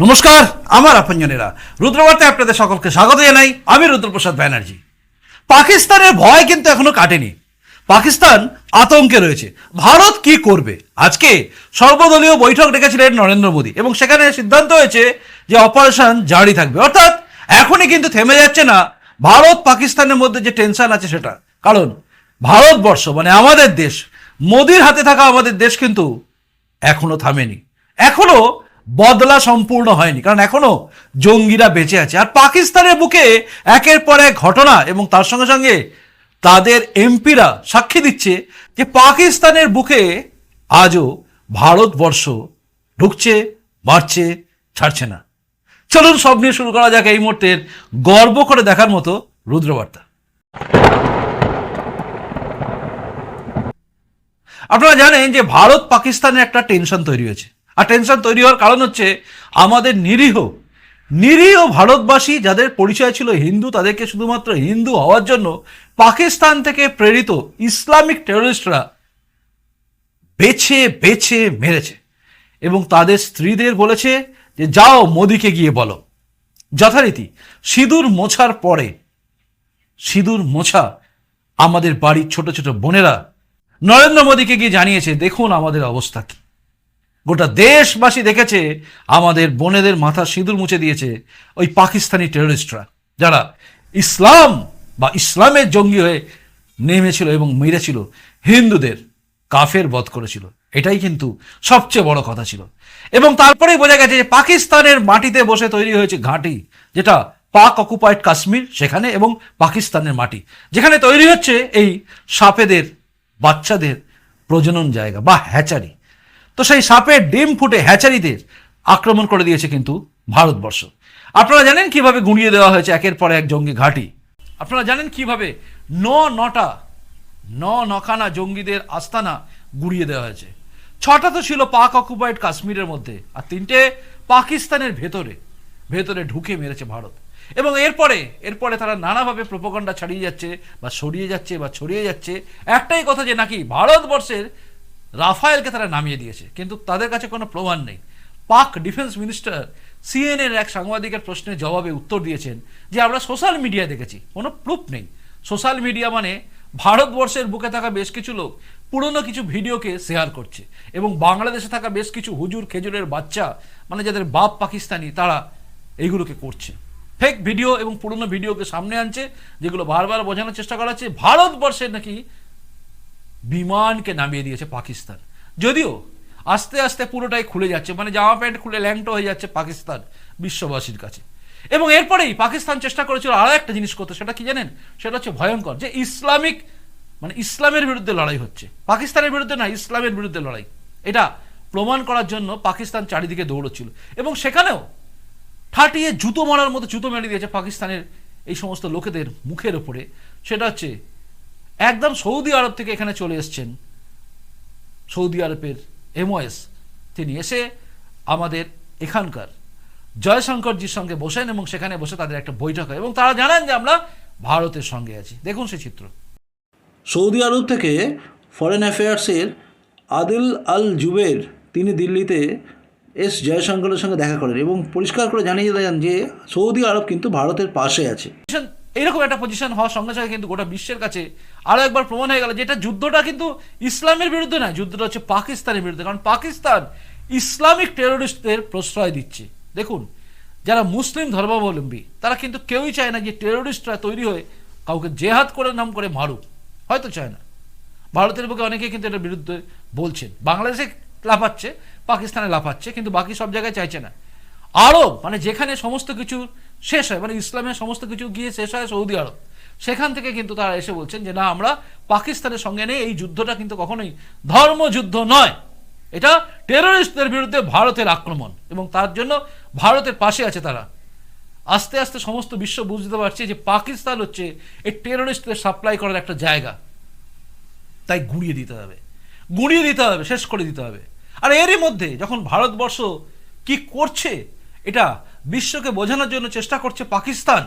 নমস্কার, আমার আপনজনেরা। রুদ্রবার্তায় আপনাদের সকলকে স্বাগত জানাই। আমি রুদ্রপ্রসাদ ব্যানার্জি। পাকিস্তানের ভয় কিন্তু এখনও কাটেনি। পাকিস্তান আতঙ্কে রয়েছে। ভারত কি করবে? আজকে সর্বদলীয় বৈঠক ডেকেছিলেন নরেন্দ্র মোদী এবং সেখানে সিদ্ধান্ত হয়েছে যে অপারেশন জারি থাকবে। অর্থাৎ এখনই কিন্তু থেমে যাচ্ছে না ভারত পাকিস্তানের মধ্যে যে টেনশন আছে সেটা। কারণ ভারতবর্ষ মানে আমাদের দেশ, মোদির হাতে থাকা আমাদের দেশ কিন্তু এখনও থামেনি। এখনও বদলা সম্পূর্ণ হয়নি। কারণ এখনও জঙ্গিরা বেঁচে আছে। আর পাকিস্তানের বুকে একের পর এক ঘটনা এবং তার সঙ্গে সঙ্গে তাদের এমপিরা সাক্ষী দিচ্ছে যে পাকিস্তানের বুকে আজও ভারতবর্ষ ঢুকছে, বাড়ছে, ছাড়ছে না। চলুন, সব নিয়ে শুরু করা যাক এই মুহূর্তের গর্ব করে দেখার মতো রুদ্রবার্তা। আপনারা জানেন যে ভারত পাকিস্তানের একটা টেনশন তৈরি হয়েছে। আর টেনশন তৈরি হওয়ার কারণ হচ্ছে আমাদের নিরীহ নিরীহ ভারতবাসী যাদের পরিচয় ছিল হিন্দু, তাদেরকে শুধুমাত্র হিন্দু হওয়ার জন্য পাকিস্তান থেকে প্রেরিত ইসলামিক টেররিস্টরা বেছে বেছে মেরেছে এবং তাদের স্ত্রীদের বলেছে যে, যাও মোদিকে গিয়ে বলো। যথারীতি সিঁদুর মোছার পরে, সিঁদুর মোছা আমাদের বাড়ির ছোট ছোট বোনেরা নরেন্দ্র মোদীকে গিয়ে জানিয়েছে, দেখুন আমাদের অবস্থা কি। গোটা দেশবাসী দেখেছে, আমাদের বোনেদের মাথা সিঁদুর মুছে দিয়েছে ওই পাকিস্তানি টেররিস্টরা, যারা ইসলাম বা ইসলামের জঙ্গি হয়ে নেমেছিল এবং মেরেছিল, হিন্দুদের কাফের বধ করেছিল। এটাই কিন্তু সবচেয়ে বড় কথা ছিল। এবং তারপরেই বোঝা গেছে যে পাকিস্তানের মাটিতে বসে তৈরি হয়েছে ঘাঁটি, যেটা পাক অকুপাইড কাশ্মীর সেখানে এবং পাকিস্তানের মাটি, যেখানে তৈরি হচ্ছে এই সাপেদের, বাচ্চাদের প্রজনন জায়গা বা হ্যাচারি। তো সেই সাপের ডিম ফুটে হ্যাচারিদের আক্রমণ করে দিয়েছে কিন্তু ভারতবর্ষ। আপনারা জানেন কীভাবে গুঁড়িয়ে দেওয়া হয়েছে একের পর এক জঙ্গি ঘাঁটি? আপনারা জানেন কীভাবে ন নটা, ন নখানা জঙ্গিদের আস্তানা গুঁড়িয়ে দেওয়া হয়েছে? ছটা তো ছিল পাক অকুপাইড কাশ্মীরের মধ্যে, আর তিনটে পাকিস্তানের ভেতরে ভেতরে ঢুকে মেরেছে ভারত। এবং এরপরে এরপরে তারা নানাভাবে প্রোপাগন্ডা ছাড়িয়ে যাচ্ছে, বা সরিয়ে যাচ্ছে, বা ছড়িয়ে যাচ্ছে। একটাই কথা যে নাকি ভারতবর্ষের রাফায়েলকে তারা নামিয়ে দিয়েছে, কিন্তু তাদের কাছে কোনো প্রমাণ নেই। পাক ডিফেন্স মিনিস্টার সিএনএর এক সাংবাদিকের প্রশ্নের জবাবে উত্তর দিয়েছেন যে, আমরা সোশ্যাল মিডিয়া দেখেছি, কোনো প্রুফ নেই। সোশ্যাল মিডিয়া মানে ভারতবর্ষের বুকে থাকা বেশ কিছু লোক পুরনো কিছু ভিডিওকে শেয়ার করছে এবং বাংলাদেশে থাকা বেশ কিছু হুজুর খেজুরের বাচ্চা মানে যাদের বাপ পাকিস্তানি, তারা এইগুলোকে করছে। ফেক ভিডিও এবং পুরনো ভিডিওকে সামনে আনছে, যেগুলো বারবার বোঝানোর চেষ্টা করা হচ্ছে। ভারতবর্ষের নাকি বিমানকে নামিয়ে দিয়েছে পাকিস্তান। যদিও আস্তে আস্তে পুরোটাই খুলে যাচ্ছে মানে জামা প্যান্ট খুলে ল্যাংটো হয়ে যাচ্ছে পাকিস্তান বিশ্ববাসীর কাছে। এবং এরপরেই পাকিস্তান চেষ্টা করেছিল আরও একটা জিনিস করতে, সেটা কি জানেন? সেটা হচ্ছে ভয়ঙ্কর, যে ইসলামিক মানে ইসলামের বিরুদ্ধে লড়াই হচ্ছে। পাকিস্তানের বিরুদ্ধে না, ইসলামের বিরুদ্ধে লড়াই। এটা প্রমাণ করার জন্য পাকিস্তান চারিদিকে দৌড়চ্ছিল। এবং সেখানেও ঠাটিয়ে জুতো মারার মতো জুতো মেরে দিয়েছে পাকিস্তানের এই সমস্ত লোকেদের মুখের ওপরে সেটা হচ্ছে একদম সৌদি আরব থেকে এখানে চলে এসছেন। সৌদি আরবের এমওএস। তিনি এসে আমাদের এখানকার জয়শঙ্করজির সঙ্গে বসেন এবং সেখানে বসে তাদের একটা বৈঠক হয় এবং তারা জানেন যে আমরা ভারতের সঙ্গে আছি। দেখুন সে চিত্র। সৌদি আরব থেকে ফরেন অ্যাফেয়ার্সের আদিল আল জুবের তিনি দিল্লিতে এস জয়শঙ্করের সঙ্গে দেখা করেন এবং পরিষ্কার করে জানিয়ে দেন যে সৌদি আরব কিন্তু ভারতের পাশে আছে। এইরকম একটা পজিশন হওয়ার সঙ্গে সঙ্গে কিন্তু গোটা বিশ্বের কাছে আরও একবার প্রমাণ হয়ে গেল যেটা যুদ্ধটা কিন্তু ইসলামের বিরুদ্ধে নয়, যুদ্ধটা হচ্ছে পাকিস্তানের বিরুদ্ধে। কারণ পাকিস্তান ইসলামিক টেরোরিস্টদের প্রশ্রয় দিচ্ছে। দেখুন, যারা মুসলিম ধর্মাবলম্বী, তারা কিন্তু কেউই চায় না যে টেরোরিস্টরা তৈরি হয়ে কাউকে জেহাদ করে, নাম করে মারুক। হয়তো চায় না। ভারতের বুকে অনেকে কিন্তু এটার বিরুদ্ধে বলছেন। বাংলাদেশে লাফাচ্ছে, পাকিস্তানে লাফাচ্ছে, কিন্তু বাকি সব জায়গায় চাইছে না। আরব মানে যেখানে সমস্ত কিছু শেষ হয়। মানে ইসলামের সমস্ত কিছু গিয়ে শেষ হয় সৌদি আরব। সেখান থেকে কিন্তু তারা এসে বলছেন যে, না, আমরা পাকিস্তানের সঙ্গে নেই। এই যুদ্ধটা কিন্তু কখনোই ধর্মযুদ্ধ নয়। এটা টেরোরিস্টদের বিরুদ্ধে ভারতের আক্রমণ এবং তার জন্য ভারতের পাশে আছে তারা। আস্তে আস্তে সমস্ত বিশ্ব বুঝতে পারছে যে, পাকিস্তান হচ্ছে এই টেরোরিস্টদের সাপ্লাই করার একটা জায়গা। তাই গুঁড়িয়ে দিতে হবে। গুঁড়িয়ে দিতে হবে, শেষ করে দিতে হবে। আর এরই মধ্যে যখন ভারতবর্ষ কি করছে, এটা বিশ্বকে বোঝানোর জন্য চেষ্টা করছে পাকিস্তান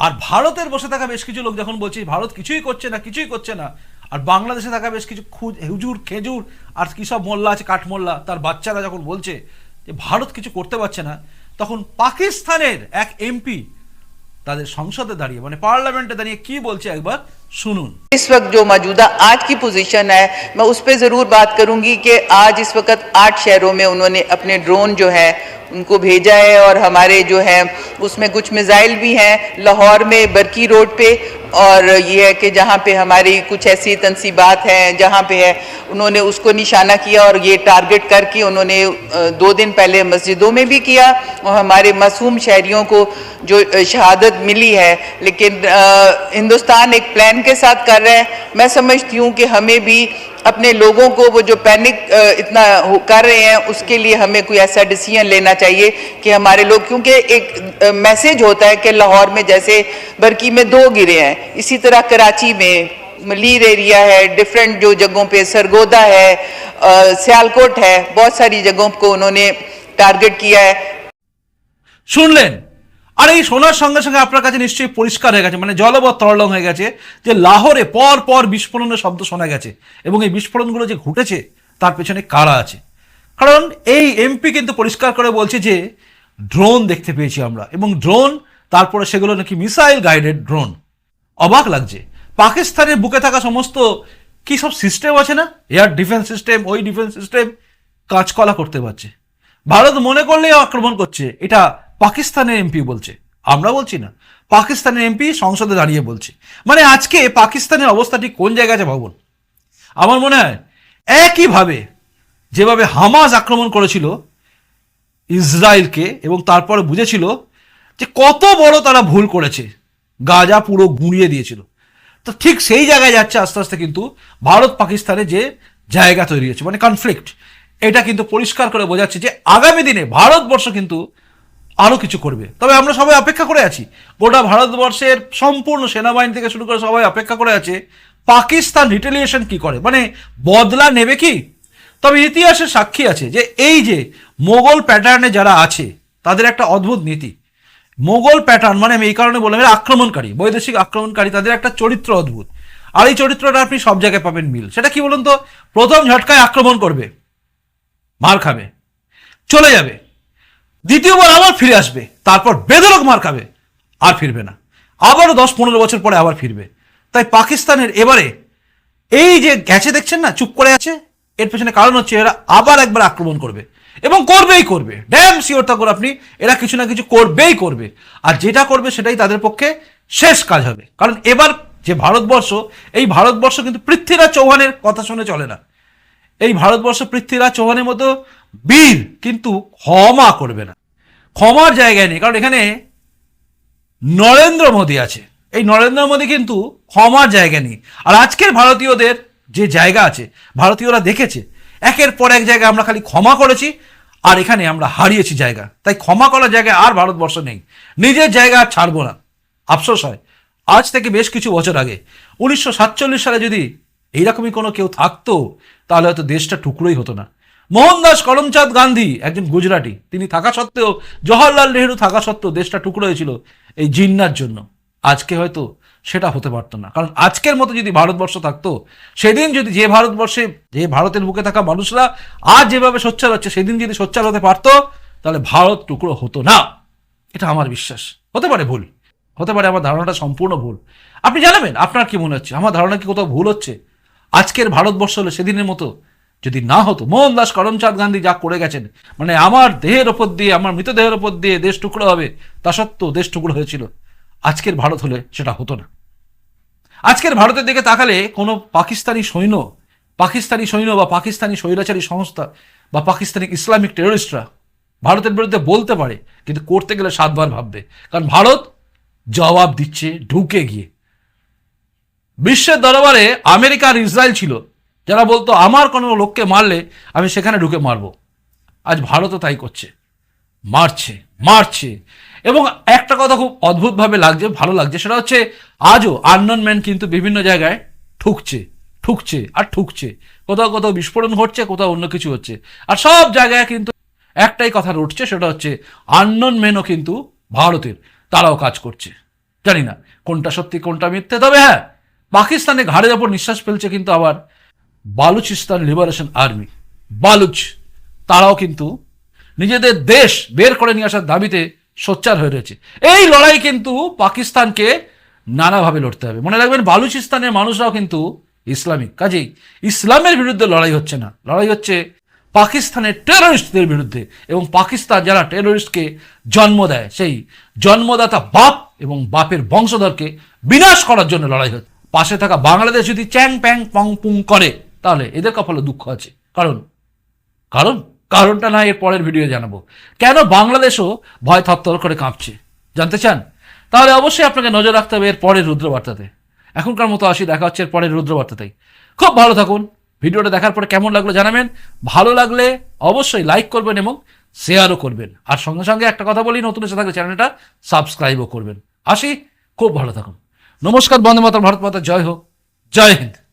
আর ভারতের বসে থাকা বেশ কিছু লোক যখন বলছে ভারত কিছুই করছে না কিছুই করছে না আর বাংলাদেশে থাকা বেশ কিছু খুদ হুজুর খেজুর আর কী সব মোল্লা আছে কাঠমোল্লা তার বাচ্চারা যখন বলছে যে ভারত কিছু করতে পারছে না তখন পাকিস্তানের এক এমপি তাদের সংসদে দাঁড়িয়ে মানে পার্লামেন্টে দাঁড়িয়ে কি বলছে একবার শুনুন इस वक्त जो मौजूदा आज की पोजीशन है मैं उस पर ज़रूर बात करूंगी कि आज इस वक्त आठ शहरों में उन्होंने अपने ड्रोन जो है ان کو بھیجا ہے اور ہمارے جو ہے اس میں کچھ میزائل بھی ہیں لاہور میں برکی روڈ پہ اور یہ ہے کہ جہاں پہ ہماری کچھ ایسی تنصیبات ہیں، جہاں پہ ہے، انہوں نے اس کو نشانہ کیا اور یہ ٹارگٹ کر کے انہوں نے دو دن پہلے مسجدوں میں بھی کیا اور ہمارے معصوم شہریوں کو جو شہادت ملی ہے۔ لیکن ہندوستان ایک پلان کے ساتھ کر رہے ہیں۔ میں سمجھتی ہوں کہ ہمیں بھی अपने लोगों को वो जो पैनिक इतना कर रहे हैं, उसके लिए हमें कोई ऐसा डिसीज़न लेना चाहिए कि हमारे लोग, क्योंकि एक मैसेज होता है कि लाहौर में जैसे बरकी में दो गिरे हैं। इसी तरह कराची में लीर एरिया है डिफरेंट जो जगहों पे सरगोदा है सियालकोट है, बहुत सारी जगहों को उन्होंने टारगेट किया है। सुन लें। আর এই শোনার সঙ্গে সঙ্গে আপনার কাছে নিশ্চয়ই পরিষ্কার হয়ে গেছে মানে জলবৎ তরলং হয়ে গেছে, যে লাহোরে পর পর বিস্ফোরণের শব্দ শোনা গেছে, এবং এই বিস্ফোরণগুলো যে ঘটেছে, তার পেছনে কারা আছে? কারণ এই এমপি কিন্তু পরিষ্কার করে বলছে যে ড্রোন দেখতে পেয়েছি আমরা, এবং ড্রোন তারপরে সেগুলো নাকি মিসাইল গাইডেড ড্রোন অবাক লাগছে। পাকিস্তানের বুকে থাকা সমস্ত কি সব সিস্টেম আছে না? এয়ার ডিফেন্স সিস্টেম ওই ডিফেন্স সিস্টেম কাজকলা করতে পারছে। ভারত মনে করলেই আক্রমণ করছে। এটা পাকিস্তানের এমপি বলছে। আমরা বলছি না। পাকিস্তানের এমপি সংসদে দাঁড়িয়ে বলছে। মানে আজকে পাকিস্তানের অবস্থাটি কোন জায়গায় আছে ভাবুন। আমার মনে হয় একইভাবে যেভাবে হামাজ আক্রমণ করেছিল ইসরায়েলকে এবং তারপরে বুঝেছিল যে কত বড় তারা ভুল করেছে। গাজা পুরো গুঁড়িয়ে দিয়েছিল। তো ঠিক সেই জায়গায় যাচ্ছে আস্তে আস্তে কিন্তু ভারত পাকিস্তানে যে জায়গা তৈরি হয়েছে মানে কনফ্লিক্ট এটা কিন্তু পরিষ্কার করে বোঝাচ্ছে যে আগামী দিনে ভারতবর্ষ কিন্তু আরও কিছু করবে। তবে আমরা সবাই অপেক্ষা করে আছি। গোটা ভারতবর্ষের সম্পূর্ণ সেনাবাহিনী থেকে শুরু করে সবাই অপেক্ষা করে আছে, পাকিস্তান রিটেলিয়েশন কি করে? মানে বদলা নেবে কি? তবে ইতিহাসের সাক্ষী আছে যে এই যে মোগল প্যাটার্নে যারা আছে, তাদের একটা অদ্ভুত নীতি। মোগল প্যাটার্ন মানে আমি এই কারণে বললাম আক্রমণকারী, বৈদেশিক আক্রমণকারী, তাদের একটা চরিত্র অদ্ভুত। আর এই চরিত্রটা আপনি সব জায়গায় পাবেন মিল। সেটা কি বলুন তো? প্রথম ঝটকায় আক্রমণ করবে, মার খাবে, চলে যাবে। দ্বিতীয়বার আবার ফিরে আসবে, তারপর বেদরক মার খাবে, আর ফিরবে না। আবারও দশ পনেরো বছর পরে আবার ফিরবে। তাই পাকিস্তানের এবারে এই যে গেছে দেখছেন না, চুপ করে আছে, এর পেছনে কারণ হচ্ছে এরা আবার একবার আক্রমণ করবে। এবং করবেই করবে। ড্যাম শিওর থাকুন আপনি, এরা কিছু না কিছু করবেই করবে। আর যেটা করবে সেটাই তাদের পক্ষে শেষ কাজ হবে। কারণ এবার যে ভারতবর্ষ, এই ভারতবর্ষ কিন্তু পৃথ্বীরাজ চৌহানের কথা শুনে চলে না। এই ভারতবর্ষ পৃথ্বীরাজ চৌহানের মতো বীর, কিন্তু ক্ষমা করবে না। ক্ষমার জায়গায় নেই, কারণ এখানে নরেন্দ্র মোদী আছে। এই নরেন্দ্র মোদী কিন্তু ক্ষমার জায়গা নেই। আর আজকের ভারতীয়দের যে জায়গা আছে, ভারতীয়রা দেখেছে, একের পর এক জায়গায় আমরা খালি ক্ষমা করেছি, আর এখানে আমরা হারিয়েছি জায়গা। তাই ক্ষমা করার জায়গায় আর ভারতবর্ষ নেই। নিজের জায়গা ছাড়বো না। আফসোস হয়। আজ থেকে বেশ কিছু বছর আগে, উনিশশো সাতচল্লিশ সালে যদি এইরকমই কোনো কেউ থাকতো, তাহলে হয়তো দেশটা টুকরোই হতো না। মোহনদাস করমচাঁদ গান্ধী, একজন গুজরাটি, তিনি থাকা সত্ত্বেও জওহরলাল নেহরু থাকা সত্ত্বেও দেশটা টুকরো হয়েছিল এই জিন্নার জন্য। আজকে হয়তো সেটা হতে পারতো না। কারণ আজকের মতো যদি ভারতবর্ষ থাকতো, সেদিন যদি যে ভারতবর্ষে, যে ভারতের বুকে থাকা মানুষরা আজ যেভাবে সোচ্চার হচ্ছে, সেদিন যদি সোচ্চার হতে পারতো, তাহলে ভারত টুকরো হতো না। এটা আমার বিশ্বাস। হতে পারে ভুল। হতে পারে আমার ধারণাটা সম্পূর্ণ ভুল। আপনি জানাবেন, আপনার কি মনে হচ্ছে? আমার ধারণা কি কোথাও ভুল হচ্ছে? আজকের ভারতবর্ষ হলে সেদিনের মতো যদি না হতো, মোহনদাস করমচাঁদ গান্ধী যা করে গেছেন মানে আমার দেহের ওপর দিয়ে, আমার মৃতদেহের ওপর দিয়ে দেশ টুকরো হবে, তা সত্ত্বেও দেশ টুকরো হয়েছিল। আজকের ভারত হলে সেটা হতো না। আজকের ভারতের দিকে তাকালে কোনো পাকিস্তানি সৈন্য পাকিস্তানি সৈন্য বা পাকিস্তানি স্বৈরাচারী সংস্থা বা পাকিস্তানি ইসলামিক টেররিস্টরা ভারতের বিরুদ্ধে বলতে পারে, কিন্তু করতে গেলে সাতবার ভাববে। কারণ ভারত জবাব দিচ্ছে, ঢুকে গিয়ে। বিশ্বের দরবারে আমেরিকা আর ইসরায়েল ছিল যারা বলতো, আমার কোনো লোককে মারলে আমি সেখানে ঢুকে মারবো। আজ ভারতও তাই করছে। মারছে মারছে। এবং একটা কথা খুব অদ্ভুতভাবে লাগছে, ভালো লাগছে, সেটা হচ্ছে আজও আননন ম্যান কিন্তু বিভিন্ন জায়গায় ঠুকছে ঠুকছে আর ঠুকছে। কোথাও কোথাও বিস্ফোরণ ঘটছে, কোথাও অন্য কিছু হচ্ছে। আর সব জায়গায় কিন্তু একটাই কথা উঠছে সেটা হচ্ছে আননন ম্যানও কিন্তু ভারতের তারাও কাজ করছে। জানি না কোনটা সত্যি, কোনটা মিথ্যে, তবে হ্যাঁ পাকিস্তানে ঘাড়ের ওপর নিঃশ্বাস ফেলছে কিন্তু আবার বালুচিস্তান লিবারেশন আর্মি বালুচ, তারাও কিন্তু নিজেদের দেশ বের করে নিয়ে আসার দাবিতে সোচ্চার হয়ে রয়েছে। এই লড়াই কিন্তু পাকিস্তানকে নানাভাবে লড়তে হবে। মনে রাখবেন, বালুচিস্তানের মানুষরাও কিন্তু ইসলামিক। কাজেই ইসলামের বিরুদ্ধে লড়াই হচ্ছে না। লড়াই হচ্ছে পাকিস্তানের টেররিস্টদের বিরুদ্ধে এবং পাকিস্তান যারা টেররিস্টকে জন্ম দেয়, সেই জন্মদাতা বাপ এবং বাপের বংশধরকে বিনাশ করার জন্য লড়াই হচ্ছে। পাশে থাকা বাংলাদেশ যদি চ্যাং প্যাং পং পুং করে তাহলে এদের কপালে দুঃখ আছে। কারণ? কারণ? কারণটা না এর পরের ভিডিও জানাব। কেন বাংলাদেশও ভয় থরথর করে কাঁপছে? জানতে চান? তাহলে অবশ্যই আপনাকে নজর রাখতে হবে এর পরের রুদ্রবার্তাতে। এখনকার মতো আসি, দেখা হচ্ছে এর পরের রুদ্রবার্তাতেই। খুব ভালো থাকুন। ভিডিওটা দেখার পরে কেমন লাগল জানাবেন। ভালো লাগলে অবশ্যই লাইক করবেন এবং শেয়ারও করবেন। আর সঙ্গে সঙ্গে একটা কথা বলি, নতুন এসে থাকলে চ্যানেলটা সাবস্ক্রাইবও করবেন। আসি, খুব ভালো থাকুন। নমস্কার, বন্দে মাতা ভারত মাতা, জয় হোক। জয় হিন্দ।